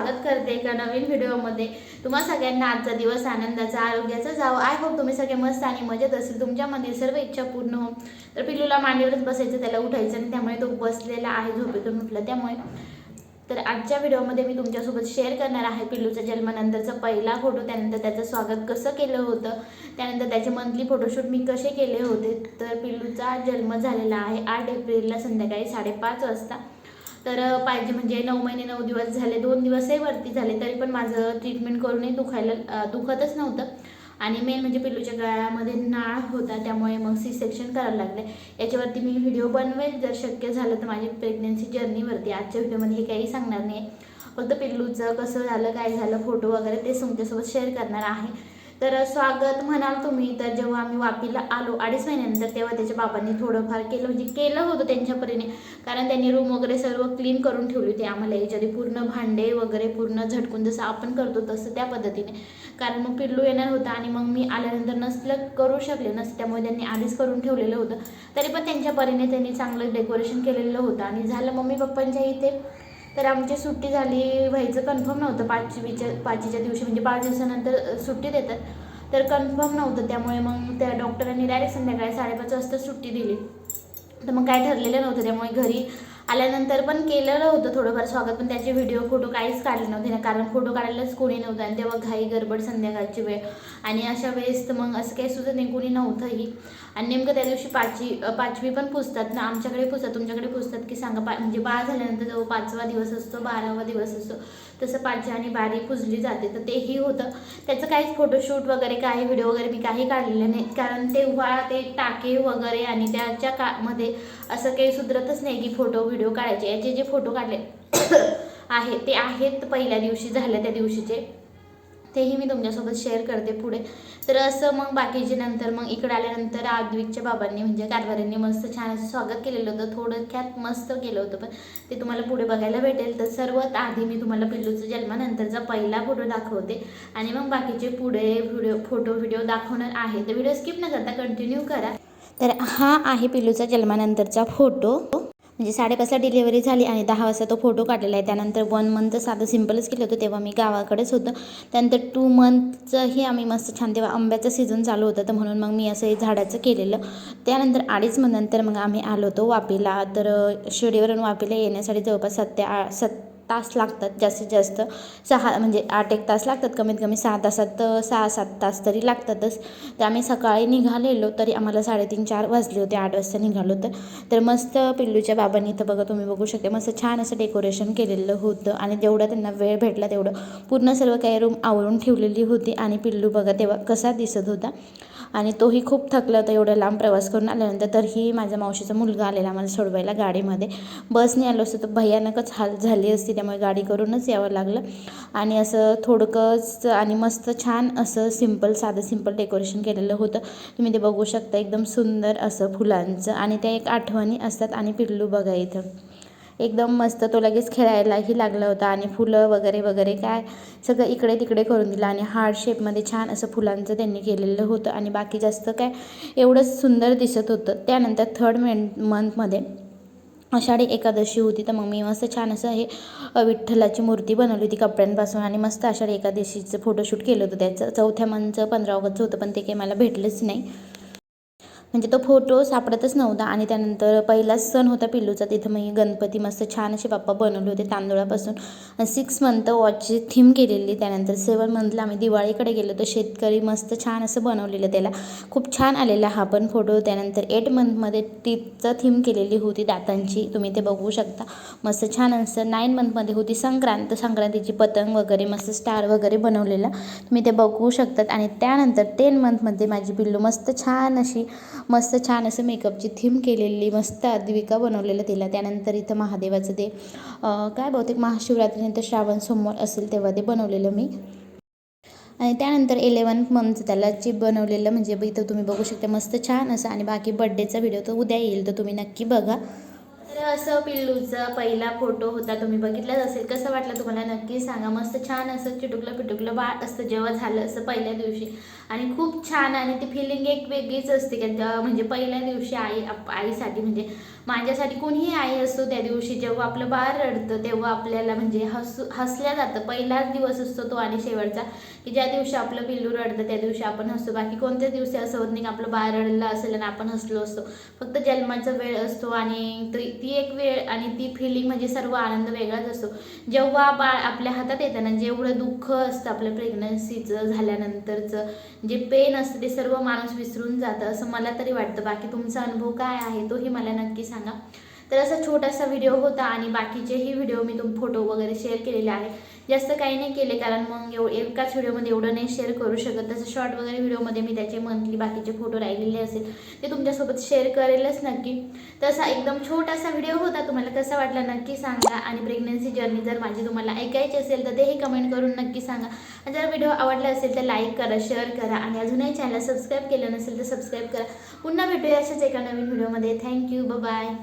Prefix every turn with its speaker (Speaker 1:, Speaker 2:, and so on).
Speaker 1: स्वागत करते का नवीन व्हिडिओमध्ये. तुम्हाला सगळ्यांना आजचा दिवस आनंदाचा आरोग्याचा जावं. आय होप तुम्ही सगळे मस्त आणि मजेत असेल. तुमच्यामध्ये सर्व इच्छा पूर्ण हो तर पिल्लूला मांडीवरच बसायचं त्याला उठायचं आणि त्यामुळे तो बसलेला आहे झोपेतून उठला. त्यामुळे तर आजच्या व्हिडिओमध्ये मी तुमच्यासोबत शेअर करणार आहे पिल्लूच्या जन्मानंतरचा पहिला फोटो त्यानंतर त्याचं स्वागत कसं केलं होतं? त्यानंतर त्याचे मंथली फोटोशूट मी कसे केले होते? तर पिल्लूचा जन्म झालेला आहे आठ एप्रिलला संध्याकाळी साडेपाच वाजता. तर पाहिजे म्हणजे नऊ महिने नऊ दिवस झाले दोन दिवसही वरती झाले तरी पण माझं ट्रीटमेंट करूनही दुखायला दुखतच नव्हतं. आणि मेन म्हणजे पिल्लूच्या गळ्यामध्ये नाळ होता त्यामुळे मग सी सेक्शन करायला लागले. याच्यावरती मी व्हिडिओ बनवेल जर शक्य झालं तर माझी प्रेग्नेन्सी जर्नीवरती आजच्या व्हिडिओमध्ये हे काही सांगणार नाही. फक्त पिल्लूचं कसं झालं काय झालं फोटो वगैरे ते तुमच्यासोबत शेअर करणार आहे. तर स्वागत म्हणाल तुम्ही. तर जेव्हा आम्ही वापीला आलो अडीच महिन्यानंतर तेव्हा त्याच्या बाबांनी थोडंफार केलं म्हणजे केलं होतं त्यांच्या परीने कारण त्यांनी रूम वगैरे सर्व क्लीन करून ठेवली होती. आम्हाला याच्या पूर्ण भांडे वगैरे पूर्ण झटकून जसं आपण करतो तसं त्या पद्धतीने. कारण मग पिल्लू येणार होता आणि मग मी आल्यानंतर नसलं करू शकले नसते. त्यामुळे त्यांनी आधीच करून ठेवलेलं होतं. तरी पण त्यांच्या परीने त्यांनी चांगलं डेकोरेशन केलेलं होतं. आणि झालं मम्मी पप्पांच्या इथे तर आमची सुट्टी झाली व्हायचं कन्फर्म नव्हतं. पाचवीच्या पाचवीच्या दिवशी म्हणजे पाच दिवसानंतर सुट्टी देतात. तर कन्फर्म नव्हतं त्यामुळे मग त्या डॉक्टरांनी डायरेक्ट संध्याकाळी साडेपाच वाजता सुट्टी दिली. तर मग काय ठरलेलं नव्हतं त्यामुळे घरी आल्यानंतर पण केलेलं होतं थोडंफार स्वागत पण त्याचे व्हिडिओ फोटो काहीच काढले नव्हते ना. कारण फोटो काढायलाच कोणी नव्हतं आणि तेव्हा घाई गडबड संध्याकाळची वेळ. आणि अशा वेळेस तर मग असं काही सुद्धा नाही कोणी नव्हतंही. आणि नेमकं त्या दिवशी पाचवी पाचवी पण पुजतात ना. आमच्याकडे पुजतात तुमच्याकडे पुजतात की सांगा पा म्हणजे बाळ झाल्यानंतर जो पाचवा दिवस असतो बारावा दिवस असतो. तसं पाचवी आणि बारी पुजली जाते. तर तेही होतं. त्याचं काहीच फोटोशूट वगैरे काही व्हिडिओ वगैरे मी काही काढलेले नाही. कारण तेव्हा ते टाके वगैरे आणि त्याच्या का मध्ये असं काही सुधरतच नाही की फोटो व्हिडिओ काढायचे. याचे जे फोटो काढले आहे ते आहेत पहिल्या दिवशी झाल्या त्या दिवशीचे. तेही मी तुमच्यासोबत शेअर करते पुढे. तर असं मग बाकीचे नंतर मग इकडे आल्यानंतर आद्विकच्या बाबांनी म्हणजे कारभाऱ्यांनी मस्त छान असं स्वागत केलेलं होतं. थोडक्यात मस्त केलं होतं पण ते तुम्हाला पुढे बघायला भेटेल. तर सर्वात आधी मी तुम्हाला पिल्लूचं जन्मानंतरचा पहिला फोटो दाखवते. आणि मग बाकीचे पुढे व्हिडिओ फोटो व्हिडिओ दाखवणार आहे. तर व्हिडिओ स्किप न करता कंटिन्यू करा. तर हा आहे पिल्लूचा जन्मानंतरचा फोटो. म्हणजे साडेपाचला डिलिव्हरी झाली आणि दहा वाजता तो फोटो काढलेला आहे. त्यानंतर वन मंथ साधं सिम्पलच केलं होतं तेव्हा मी गावाकडेच होतं. त्यानंतर टू मंथचंही आम्ही मस्त छान तेव्हा आंब्याचं सीझन चालू होतं तर म्हणून मग मी असं हे झाडाचं केलेलं. त्यानंतर अडीच नंतर मग आम्ही आलो होतो वापीला. तर शिडीवरून शिर्डीवरून वापीला येण्यासाठी जवळपास सत्या सत् तास लागतात जास्तीत जास्त सहा म्हणजे आठ एक तास लागतात कमीत कमी सहा तासात सहा सात तास तरी लागतातच. तर आम्ही सकाळी निघालेलो तरी आम्हाला साडेतीन चार वाजले होते आठ वाजता निघालो तर तर मस्त पिल्लूच्या बाबांनी इथं बघा तुम्ही बघू शकता मस्त छान असं डेकोरेशन केलेलं होतं. आणि जेवढं त्यांना वेळ भेटला तेवढं पूर्ण सर्व काही रूम आवरून ठेवलेली होती. आणि पिल्लू बघा तेव्हा कसा दिसत होता. आणि तोही खूप थकला होता एवढा लांब प्रवास करून आल्यानंतर. तरीही माझ्या मावशीचा मुलगा आलेला मला सोडवायला गाडीमध्ये. बसने आलो असतो तर भयानकच हाल झाली असती त्यामुळे गाडी करूनच यावं लागलं. आणि असं थोडकंच आणि मस्त छान असं सिंपल साधं सिंपल डेकोरेशन केलेलं होतं. तुम्ही ते बघू शकता एकदम सुंदर असं फुलांचं. आणि त्या एक आठवणी असतात आणि पिल्लू बघा इथं. एकदम मस्त तो लगेच खेळायलाही लागला होता आणि फुलं वगैरे वगैरे काय सगळं इकडे तिकडे करून दिलं आणि हार्ड शेपमध्ये छान असं फुलांचं त्यांनी केलेलं होतं आणि बाकी जास्त काय एवढंच सुंदर दिसत होतं. त्यानंतर थर्ड मेन मंथमध्ये आषाढी एकादशी होती तर मग मी मस्त छान असं हे विठ्ठलाची मूर्ती बनवली होती कपड्यांपासून आणि मस्त आषाढी एकादशीचं फोटोशूट केलं होतं त्याचं. चौथ्या मंथचं पंधरा ऑगस्टचं होतं पण ते काही मला भेटलंच नाही. म्हणजे तो फोटो सापडतच नव्हता. आणि त्यानंतर पहिलाच सण होता पिल्लूचा. तिथं मी गणपती मस्त छान असे बाप्पा बनवले होते तांदूळापासून. सिक्स मंथ वॉचची थीम केलेली. त्यानंतर सेवन मंथला आम्ही दिवाळीकडे गेलो. तर शेतकरी मस्त छान असं बनवलेलं त्याला. खूप छान आलेला हा पण फोटो त्यानंतर एट मंथमध्ये तिचं थीम केलेली होती दातांची. तुम्ही ते बघू शकता. मस्त छान असं नाईन मंथमध्ये होती संक्रांत. संक्रांतीची पतंग वगैरे मस्त स्टार वगैरे बनवलेला. तुम्ही ते बघू शकतात. आणि त्यानंतर टेन मंथमध्ये माझी पिल्लू मस्त छान अशी मस्त छान असं मेकअपची थीम केलेली मस्त अद्विका बनवलेलं तिला. त्यानंतर इथं महादेवाचं ते काय बहुतेक महाशिवरात्रीनंतर श्रावण सोमवार असेल तेव्हा ते बनवलेलं मी. आणि त्यानंतर इलेवन मंथ त्याला चिप बनवलेलं म्हणजे इथं तुम्ही बघू शकता मस्त छान असं. आणि बाकी बड्डेचा व्हिडिओ तो उद्या येईल तर तुम्ही नक्की बघा. तर असं पिल्लूचा पहिला फोटो होता तुम्ही बघितलाच असेल. कसं वाटलं तुम्हाला? नक्की सांगा. मस्त छान असं चिटुकलं पिटुकलं बाळ असतं जेव्हा झालं असं पहिल्या दिवशी. आणि खूप छान आणि ती फिलिंग एक वेगळीच असते की म्हणजे पहिल्या दिवशी आई आईसाठी म्हणजे माझ्यासाठी कोणीही आई असतो त्या दिवशी जेव्हा आपलं बाळ रडतं तेव्हा आपल्याला म्हणजे हसू हसल्या जातं. पहिलाच दिवस असतो तो आणि शेवटचा की ज्या दिवशी आपलं पिल्लू रडतं त्या दिवशी आपण हसतो बाकी कोणत्याच दिवशी असं होत नाही की आपलं बाळ रडलं असेल आणि आपण हसलो असतो. फक्त जन्माचा वेळ असतो आणि ती ती एक वेळ आणि ती फिलिंग म्हणजे सर्व आनंद वेगळाच असतो. जेव्हा बाळ आपल्या हातात येतं ना जेवढं दुःख असतं आपल्या प्रेग्नन्सीचं झाल्यानंतरचं जे पेन असतं ते सर्व माणूस विसरून जातं असं मला तरी वाटतं. बाकी तुमचा अनुभव काय आहे तोही मला नक्की सांग. 你呢 तर असा छोटासा व्हिडिओ होता आणि बाकीचेही व्हिडिओ मी तुम फोटो वगैरे शेअर केलेले आहे जास्त काही नाही केले कारण मग एव एकाच व्हिडिओमध्ये एवढं नाही शेअर करू शकत. तसं शॉर्ट वगैरे व्हिडिओमध्ये मी त्याचे मंथली बाकीचे फोटो राहिलेले असेल ते तुमच्यासोबत शेअर करेलच नक्की. तसा एकदम छोटासा व्हिडिओ होता. तुम्हाला कसा वाटला नक्की सांगा. आणि प्रेग्नन्सी जर्नी जर माझी तुम्हाला ऐकायची असेल तर तेही कमेंट करून नक्की सांगा. आणि जर व्हिडिओ आवडला असेल तर लाईक करा शेअर करा. आणि अजूनही चॅनल सबस्क्राईब केलं नसेल तर सबस्क्राईब करा. पुन्हा भेटूया अशाच एका नवीन व्हिडिओमध्ये थँक्यू बाय